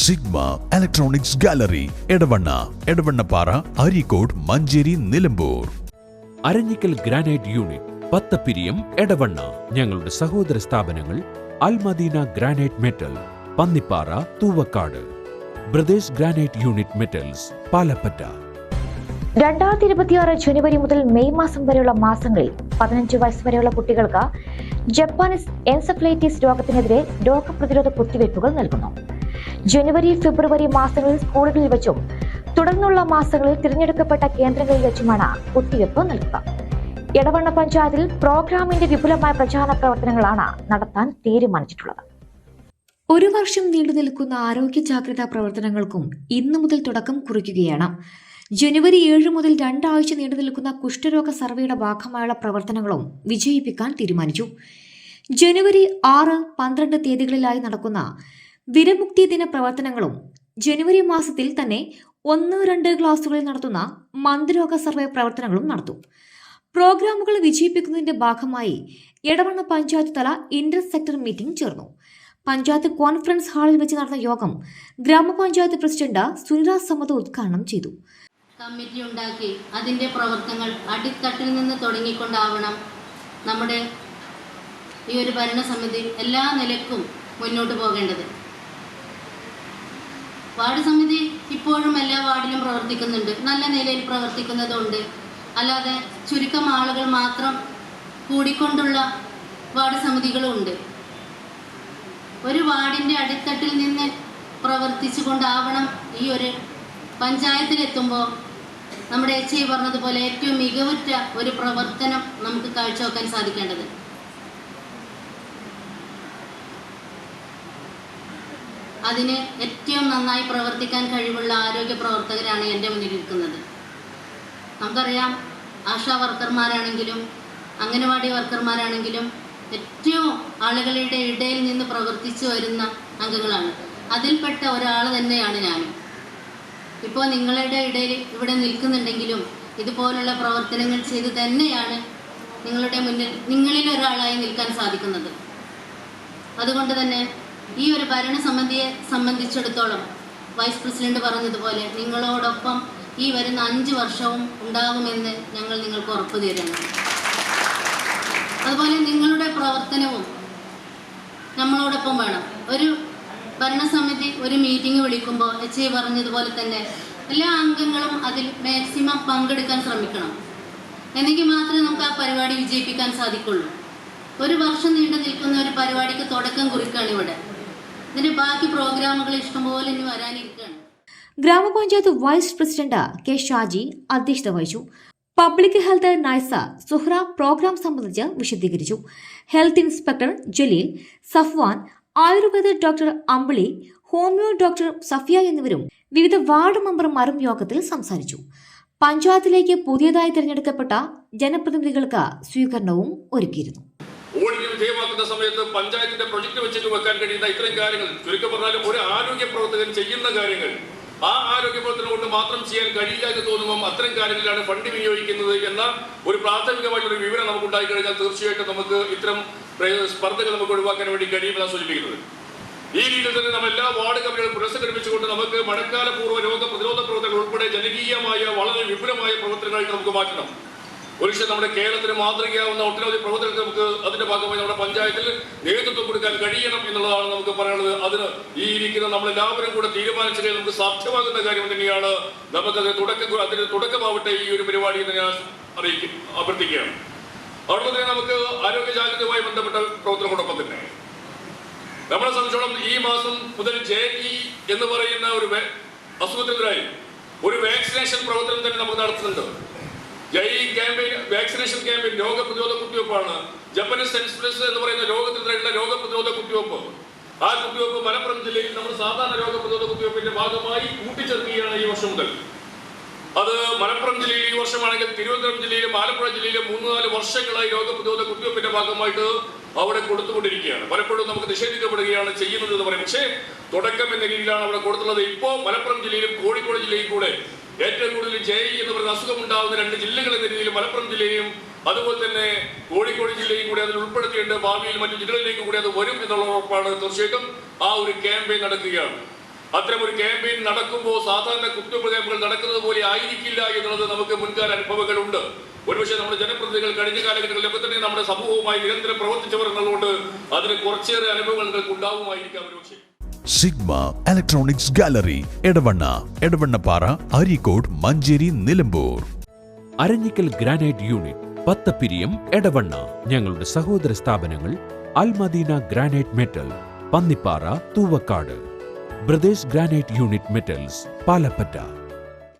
Sigma electronics gallery Edavanna Edavannappara Areekode Manjeri Nilambur. Aranjikkal granite unit Pathappiriyam Edavanna. ഞങ്ങളുടെ സഹോദര സ്ഥാപനങ്ങൾ Almadina granite metal Pannippara Thuvakkad. Brothers granite unit metals Palappetta. രണ്ടായിരത്തി ഇരുപത്തിയാറ് ജനുവരി മുതൽ May മാസം വരെയുള്ള മാസങ്ങളിൽ പതിനഞ്ച് വയസ്സ് വരെയുള്ള കുട്ടികൾക്ക് ജപ്പാനീസ് എൻസഫ്ലൈറ്റിസ് രോഗത്തിനെതിരെ രോഗപ്രതിരോധ കുത്തിവയ്പ്പുകൾ നൽകുന്നു. ജനുവരി ഫെബ്രുവരി മാസങ്ങളിൽ സ്കൂളുകളിൽ വെച്ചും തുടർന്നുള്ള മാസങ്ങളിൽ തിരഞ്ഞെടുക്കപ്പെട്ട കേന്ദ്രങ്ങളിൽ വെച്ചുമാണ് കുത്തിവയ്പ് നൽകുക. എടവണ്ണ പഞ്ചായത്തിൽ പ്രോഗ്രാമിന്റെ വിപുലമായ പ്രചാരണ പ്രവർത്തനങ്ങളാണ് നടത്താൻ തീരുമാനിച്ചിട്ടുള്ളത്. ഒരു വർഷം നീണ്ടു നിൽക്കുന്ന ആരോഗ്യ ജാഗ്രതാ പ്രവർത്തനങ്ങൾക്കും ഇന്നു മുതൽ തുടക്കം കുറിക്കുകയാണ്. ജനുവരി ഏഴ് മുതൽ രണ്ടാഴ്ച നീണ്ടു നിൽക്കുന്ന കുഷ്ഠരോഗ സർവേയുടെ ഭാഗമായുള്ള പ്രവർത്തനങ്ങളും വിജയിപ്പിക്കാൻ തീരുമാനിച്ചു. ജനുവരി ആറ് പന്ത്രണ്ട് തീയതികളിലായി നടക്കുന്ന വിരമുക്തി ദിന പ്രവർത്തനങ്ങളും ജനുവരി മാസത്തിൽ തന്നെ ഒന്ന് രണ്ട് ക്ലാസുകളിൽ നടത്തുന്ന മന്ത്രിരോഗ സർവേ പ്രവർത്തനങ്ങളും നടത്തും. പ്രോഗ്രാമുകൾ വിജയിപ്പിക്കുന്നതിന്റെ ഭാഗമായി എടവണ്ണ പഞ്ചായത്ത് തല ഇന്റർ സെക്ടർ മീറ്റിംഗ് ചേർന്നു. പഞ്ചായത്ത് കോൺഫറൻസ് ഹാളിൽ വെച്ച് നടന്ന യോഗം ഗ്രാമപഞ്ചായത്ത് പ്രസിഡന്റ് സുനിത സമത ഉദ്ഘാടനം ചെയ്തു. കമ്മിറ്റി ഉണ്ടാക്കി അതിന്റെ പ്രവർത്തനങ്ങൾ അടിത്തട്ടിൽ നിന്ന് തുടങ്ങിക്കൊണ്ടാവണം. നമ്മുടെ ഈ ഒരു ഭരണസമിതി എല്ലാ നിലക്കും മുന്നോട്ട് പോകേണ്ടത്. വാർഡ് സമിതി ഇപ്പോഴും എല്ലാ വാർഡിലും പ്രവർത്തിക്കുന്നുണ്ട്. നല്ല നിലയിൽ പ്രവർത്തിക്കുന്നതുണ്ട്. അല്ലാതെ ചുരുക്കം ആളുകൾ മാത്രം കൂടിക്കൊണ്ടുള്ള വാർഡ് സമിതികളും ഉണ്ട് ഒരു വാർഡിന്റെ അടിത്തട്ടിൽ നിന്ന് പ്രവർത്തിച്ചു കൊണ്ടാവണം ഈ ഒരു പഞ്ചായത്തിലെത്തുമ്പോൾ നമ്മുടെ എച്ച് ഐ പറഞ്ഞതുപോലെ ഏറ്റവും മികവുറ്റ ഒരു പ്രവർത്തനം നമുക്ക് കാഴ്ചവെക്കാൻ സാധിക്കേണ്ടത്. അതിന് ഏറ്റവും നന്നായി പ്രവർത്തിക്കാൻ കഴിവുള്ള ആരോഗ്യ പ്രവർത്തകരാണ് എന്റെ മുന്നിലിരിക്കുന്നത് നമുക്കറിയാം ആശാ വർക്കർമാരാണെങ്കിലും അംഗനവാടി വർക്കർമാരാണെങ്കിലും ഏറ്റവും ആളുകളുടെ ഇടയിൽ നിന്ന് പ്രവർത്തിച്ചു വരുന്ന അംഗങ്ങളാണ്. അതിൽപ്പെട്ട ഒരാൾ തന്നെയാണ് ഞാനും. ഇപ്പോൾ നിങ്ങളുടെ ഇടയിൽ ഇവിടെ നിൽക്കുന്നുണ്ടെങ്കിലും ഇതുപോലുള്ള പ്രവർത്തനങ്ങൾ ചെയ്ത് തന്നെയാണ് നിങ്ങളുടെ മുന്നിൽ നിങ്ങളിൽ ഒരാളായി നിൽക്കാൻ സാധിക്കുന്നത്. അതുകൊണ്ട് തന്നെ ഈ ഒരു ഭരണസമിതിയെ സംബന്ധിച്ചിടത്തോളം വൈസ് പ്രസിഡന്റ് പറഞ്ഞതുപോലെ നിങ്ങളോടൊപ്പം ഈ വരുന്ന അഞ്ച് വർഷവും ഉണ്ടാകുമെന്ന് ഞങ്ങൾ നിങ്ങൾക്ക് ഉറപ്പു തരുന്നു. അതുപോലെ നിങ്ങളുടെ പ്രവർത്തനവും നമ്മളോടൊപ്പം വേണം. ഒരു ഭരണസമിതി ഒരു മീറ്റിംഗ് വിളിക്കുമ്പോൾ എച്ച് ഐ പറഞ്ഞതുപോലെ തന്നെ എല്ലാ അംഗങ്ങളും അതിൽ മാക്സിമം പങ്കെടുക്കാൻ ശ്രമിക്കണം. എന്നെങ്കിൽ മാത്രമേ നമുക്ക് ആ പരിപാടി വിജയിപ്പിക്കാൻ സാധിക്കുള്ളൂ. ഒരു വർഷം നീണ്ടു നിൽക്കുന്ന ഒരു പരിപാടിക്ക് തുടക്കം കുറിക്കുകയാണ് ഇവിടെ. ഇതിന്റെ ബാക്കി പ്രോഗ്രാമുകൾ ഇഷ്ടംപോലെ ഇനി വരാനിരിക്കുകയാണ്. ഗ്രാമപഞ്ചായത്ത് വൈസ് പ്രസിഡന്റ് കെ ഷാജി അധ്യക്ഷത വഹിച്ചു. Public health Naisa Suhra program സംബന്ധിച്ച് വിശദീകരിച്ചു. Health inspector Jaleel Safwan Ayurveda doctor Ambili homeo doctor Safiya എന്നിവരും വിവിധ വാർഡ് മെമ്പർമാരും യോഗത്തിൽ സംസാരിച്ചു. പഞ്ചായത്തിലേക്ക് പുതിയതായി തിരഞ്ഞെടുക്കപ്പെട്ട ജനപ്രതിനിധികൾക്ക് സ്വീകരണവും ഒരുക്കിയിരുന്നു. ഓഡിറ്റ് സമയത്ത് പഞ്ചായത്തിന്റെ പ്രൊജക്ട് വെച്ചിട്ട് വെക്കാൻ കഴിയുന്ന ഇത്രയും കാര്യങ്ങൾ. ചുരുക്കം പറഞ്ഞാലും ഒരു ആരോഗ്യ പ്രവർത്തകൻ ചെയ്യുന്ന കാര്യങ്ങൾ. ആ ആരോഗ്യ പ്രവർത്തനം കൊണ്ട് മാത്രം ചെയ്യാൻ കഴിയില്ല എന്ന് തോന്നുമ്പോൾ അത്തരം കാര്യങ്ങളിലാണ് ഫണ്ട് വിനിയോഗിക്കുന്നത് എന്ന ഒരു പ്രാഥമികമായിട്ടുള്ള ഒരു വിവരം നമുക്ക് ഉണ്ടായി കഴിഞ്ഞാൽ തീർച്ചയായിട്ടും നമുക്ക് ഇത്തരം സ്പർദ്ധകൾ നമുക്ക് ഒഴിവാക്കാൻ വേണ്ടി കഴിയുമെന്നാണ് സൂചിപ്പിക്കുന്നത്. ഈ രീതിയിൽ തന്നെ നമ്മൾ എല്ലാ വാർഡ് കമ്മിറ്റികളും പുനഃസംഘടിപ്പിച്ചുകൊണ്ട് നമുക്ക് മഴക്കാല പൂർവ രോഗ പ്രതിരോധ പ്രവർത്തനങ്ങൾ ഉൾപ്പെടെ ജനകീയമായ വളരെ വിപുലമായ പ്രവർത്തനങ്ങളായിട്ട് നമുക്ക് മാറ്റണം. ഒരുപക്ഷെ നമ്മുടെ കേരളത്തിന് മാതൃകയാവുന്ന ഒട്ടനവധി പ്രവർത്തനങ്ങൾക്ക് നമുക്ക് അതിന്റെ ഭാഗമായി നമ്മുടെ പഞ്ചായത്തിൽ നേതൃത്വം കൊടുക്കാൻ കഴിയണം എന്നുള്ളതാണ് നമുക്ക് പറയാനുള്ളത്. അതിന് ഈ ഇരിക്കുന്ന നമ്മളെല്ലാവരും കൂടെ തീരുമാനിച്ചു കഴിഞ്ഞാൽ നമുക്ക് സാധ്യമാകുന്ന കാര്യം തന്നെയാണ്. നമുക്കത് തുടക്കം അതിന് തുടക്കമാവട്ടെ ഈ ഒരു പരിപാടി എന്ന് ഞാൻ അറിയിക്കും അഭ്യർത്ഥിക്കുകയാണ്. അതുകൊണ്ട് തന്നെ നമുക്ക് ആരോഗ്യ ജാഗ്രതയുമായി ബന്ധപ്പെട്ട പ്രവർത്തനങ്ങളോടൊപ്പം തന്നെ. നമ്മളെ സംബന്ധിച്ചോളം ഈ മാസം മുതൽ ജെ ഇ എന്ന് പറയുന്ന ഒരു അസുഖത്തിനെതിരായി ഒരു വാക്സിനേഷൻ പ്രവർത്തനം തന്നെ നമുക്ക് നടത്തുന്നുണ്ട്. ജൈ ക്യാമ്പയിൻ വാക്സിനേഷൻ ക്യാമ്പയിൻ രോഗപ്രതിരോധ കുത്തിവയ്പ്പാണ് ജപ്പനീസ് എക്സ്പ്രസ് എന്ന് പറയുന്ന രോഗത്തിനെതിരെയുള്ള രോഗപ്രതിരോധ കുത്തിവയ്പ്പ് ആ കുത്തിവയ്പ്പ് മലപ്പുറം ജില്ലയിൽ നമ്മൾ സാധാരണ രോഗപ്രതിരോധ കുത്തിവയ്പ്പിന്റെ ഭാഗമായി കൂട്ടിച്ചേർക്കുകയാണ് ഈ വർഷം മുതൽ. അത് മലപ്പുറം ജില്ലയിൽ ഈ വർഷമാണെങ്കിൽ തിരുവനന്തപുരം ജില്ലയിലും ആലപ്പുഴ ജില്ലയിലും മൂന്ന് നാല് വർഷങ്ങളായി രോഗപ്രതിരോധ കുത്തിവയ്പ്പിന്റെ ഭാഗമായിട്ട് അവിടെ കൊടുത്തുകൊണ്ടിരിക്കുകയാണ്. പലപ്പോഴും നമുക്ക് നിഷേധിക്കപ്പെടുകയാണ് ചെയ്യുന്നത് എന്ന് പറയും. പക്ഷേ തുടക്കം എന്ന രീതിയിലാണ് അവിടെ കൊടുത്തുള്ളത് ഇപ്പോൾ മലപ്പുറം ജില്ലയിലും കോഴിക്കോട് ജില്ലയിൽ കൂടെ ഏറ്റവും കൂടുതൽ ജെ ഇ എന്ന് പറയുന്ന അസുഖം ഉണ്ടാകുന്ന രണ്ട് ജില്ലകൾ എന്ന രീതിയിൽ മലപ്പുറം ജില്ലയും അതുപോലെ തന്നെ കോഴിക്കോട് ജില്ലയും കൂടി അതിൽ ഉൾപ്പെടുത്തിയിട്ട് ഭാവിയിൽ മറ്റു ജില്ലകളിലേക്ക് കൂടി അത് വരും എന്നുള്ള ഉറപ്പാണ് തീർച്ചയായിട്ടും ആ ഒരു ക്യാമ്പയിൻ നടക്കുകയാണ്. അത്തരം ഒരു ക്യാമ്പയിൻ നടക്കുമ്പോൾ സാധാരണ കുത്തിവെപ്പ് ക്യാമ്പുകൾ നടക്കുന്നത് പോലെ ആയിരിക്കില്ല എന്നുള്ളത് നമുക്ക് മുൻകാല അനുഭവങ്ങളുണ്ട്. ഒരുപക്ഷെ നമ്മുടെ ജനപ്രതിനിധികൾ കഴിഞ്ഞ കാലഘട്ടങ്ങളിലൊക്കെ തന്നെ നമ്മുടെ സമൂഹവുമായി നിരന്തരം പ്രവർത്തിച്ചവർ എന്നുള്ളതുകൊണ്ട് അതിന് കുറച്ചേറെ അനുഭവങ്ങൾ നിങ്ങൾക്ക് ഉണ്ടാവുമായിരിക്കാം ഒരുപക്ഷെ. Sigma electronics gallery Edavanna Edavannappara Areekode Manjeri Nilambur Aranjikkal granite unit Pathappiriyam Edavanna. ഞങ്ങളുടെ സഹോദര സ്ഥാപനങ്ങൾ Almadina granite metal Pannippara Thuvakkad. Brothers granite unit metals Palappetta.